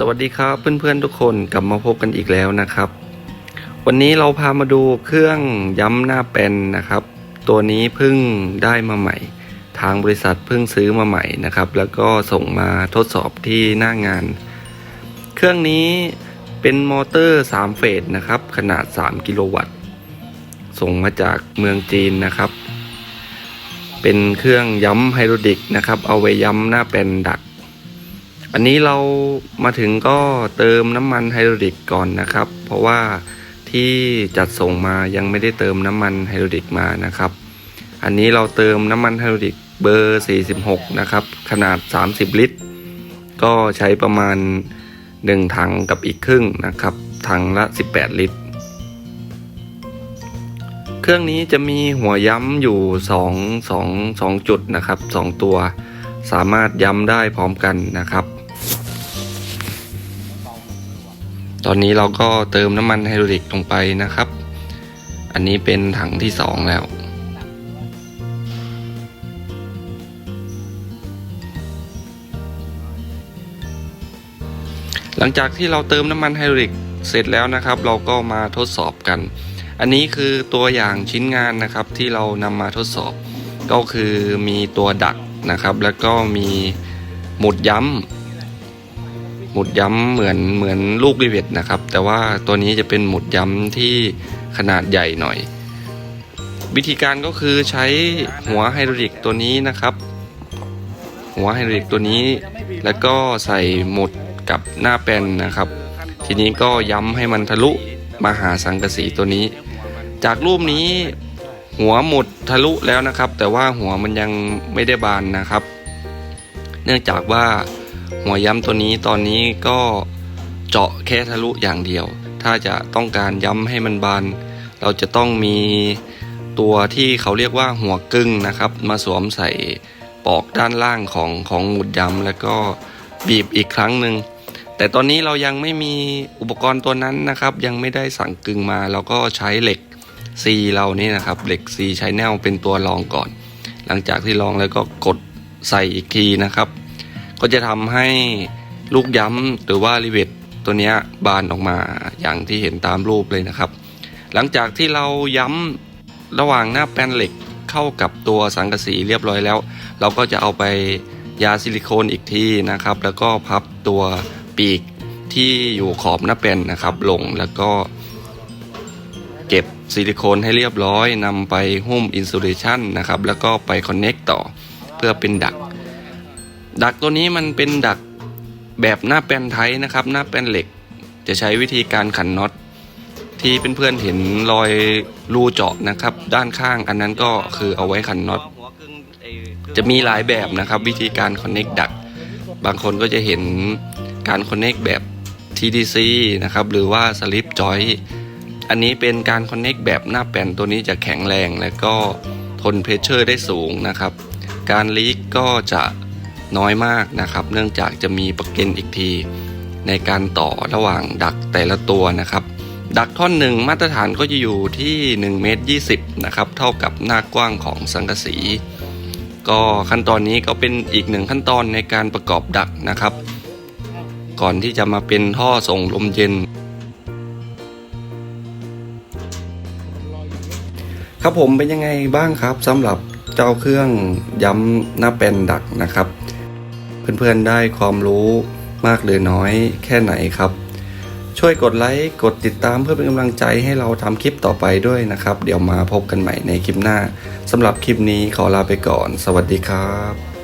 สวัสดีครับเพื่อนๆทุกคนกลับมาพบกันอีกแล้วนะครับ วันนี้เราพามาดูเครื่องย้ำหน้าเป็นนะครับ ตัวนี้เพิ่งได้มาใหม่ ทางบริษัทเพิ่งซื้อมาใหม่นะครับ แล้วก็ส่งมาทดสอบที่หน้างาน เครื่องนี้เป็นมอเตอร์ 3 เฟสนะครับ ขนาด 3 กิโลวัตต์ส่งมาจากเมืองจีนนะครับ เป็นเครื่องย้ำไฮดรอลิกนะครับ เอาไว้ย้ำหน้าเป็นดัก อันนี้เรามาถึงก็เติมน้ำมันไฮดรอลิกก่อนนะครับ เพราะว่าที่จัดส่งมายังไม่ได้เติมน้ำมันไฮดรอลิกมานะครับ อันนี้เราเติมน้ำมันไฮดรอลิกเบอร์ 46 นะครับ ขนาด 30 ลิตร ก็ใช้ประมาณ 1 ถังกับอีกครึ่งนะครับ ถังละ 18 ลิตร เครื่องนี้จะมีหัวย้ำอยู่ 2 2 2 จุดนะครับ 2 ตัว สามารถย้ำได้พร้อมกันนะครับ ตอนนี้เราก็เติมน้ำมันไฮดรอลิกลงไปนะครับ อันนี้เป็นถังที่สองแล้ว หลังจากที่เราเติมน้ำมันไฮดรอลิกเสร็จแล้วนะครับ เราก็มาทดสอบกัน อันนี้คือตัวอย่างชิ้นงานนะครับที่เรานำมาทดสอบ ก็คือมีตัวดักนะครับ แล้วก็มีหมุดย้ำ หมุดย้ำเหมือนเหมือนลูกรีเวทนะครับ แต่ว่าตัวนี้จะเป็นหมุดย้ำที่ขนาดใหญ่หน่อย วิธีการก็คือใช้หัวไฮดรอลิกตัวนี้นะครับ หัวไฮดรอลิกตัวนี้ แล้วก็ใส่หมุดกับหน้าแป้นนะครับ ทีนี้ก็ย้ำให้มันทะลุมาหาสังกะสีตัวนี้ จากรูปนี้หัวหมุดทะลุแล้วนะครับ แต่ว่าหัวมันยังไม่ได้บานนะครับ เนื่องจากว่า หัวย้ำตัวนี้ตอนนี้ก็เจาะแค่ทะลุอย่างเดียว ถ้าจะต้องการย้ำให้มันบาน เราจะต้องมีตัวที่เขาเรียกว่าหัวกึ่งนะครับ มาสวมใส่ปอกด้านล่างของของหมุดย้ำแล้วก็บีบอีกครั้งหนึ่งแต่ตอนนี้เรายังไม่มีอุปกรณ์ตัวนั้นนะครับ ยังไม่ได้สั่งกึ่งมา เราก็ใช้เหล็ก C เรานี่นะครับเหล็ก C ใช้แนวเป็นตัวรองก่อน หลังจากที่ลองแล้วก็กดใส่อีกทีนะครับ ก็จะทำให้ลูกย้ำหรือว่ารีเวทตัวนี้บานออกมาอย่างที่เห็นตามรูปเลยนะครับ หลังจากที่เราย้ำระหว่างหน้าแป้นเหล็กเข้ากับตัวสังกะสีเรียบร้อยแล้ว เราก็จะเอาไปยาซิลิโคนอีกทีนะครับ แล้วก็พับตัวปีกที่อยู่ขอบหน้าแป้นนะครับ ลงแล้วก็เก็บซิลิโคนให้เรียบร้อยนำไปหุ้มอินซูเลชันนะครับ แล้วก็ไปคอนเน็กต่อเพื่อเป็นดัก ดักตัวนี้มันเป็นดักแบบหน้าแปนไทยนะครับ หน้าแปนเหล็ก จะใช้วิธีการขันน็อตที่เพื่อนๆเห็นรอยรูเจาะนะครับ ด้านข้างอันนั้นก็คือเอาไว้ขันน็อตจะมีหลายแบบนะครับ วิธีการคอนเน็กดัก บางคนก็จะเห็นการคอนเน็กแบบ TDC นะครับหรือว่าสลิปจอยอันนี้เป็นการคอนเน็กแบบหน้าแปนตัวนี้จะแข็งแรงและก็ทนเพรสเชอร์ได้สูงนะครับ การลีกก็จะ น้อยมากนะครับ เนื่องจากจะมีประก็นอีกที ในการต่อระหว่างดักแต่ละตัวนะครับ ดักท่อนหนึ่งมาตรฐานก็จะอยู่ที่1เมตร20นะครับเท่ากับหน้ากว้างของสังกะสี ก็ขั้นตอนนี้ก็เป็นอีกหนึ่งขั้นตอนในการประกอบดักนะครับ ก่อนที่จะมาเป็นท่อส่งลมเย็นครับผมเป็นยังไงบ้างครับสำหรับเจ้าเครื่องย้ำหน้าเป็นดักนะครับ เพื่อนๆได้ความรู้มากหรือน้อยแค่ไหนครับ ช่วยกดไลค์กดติดตามเพื่อเป็นกำลังใจให้เราทำคลิปต่อไปด้วยนะครับ เดี๋ยวมาพบกันใหม่ในคลิปหน้าสำหรับคลิปนี้ขอลาไปก่อน สวัสดีครับ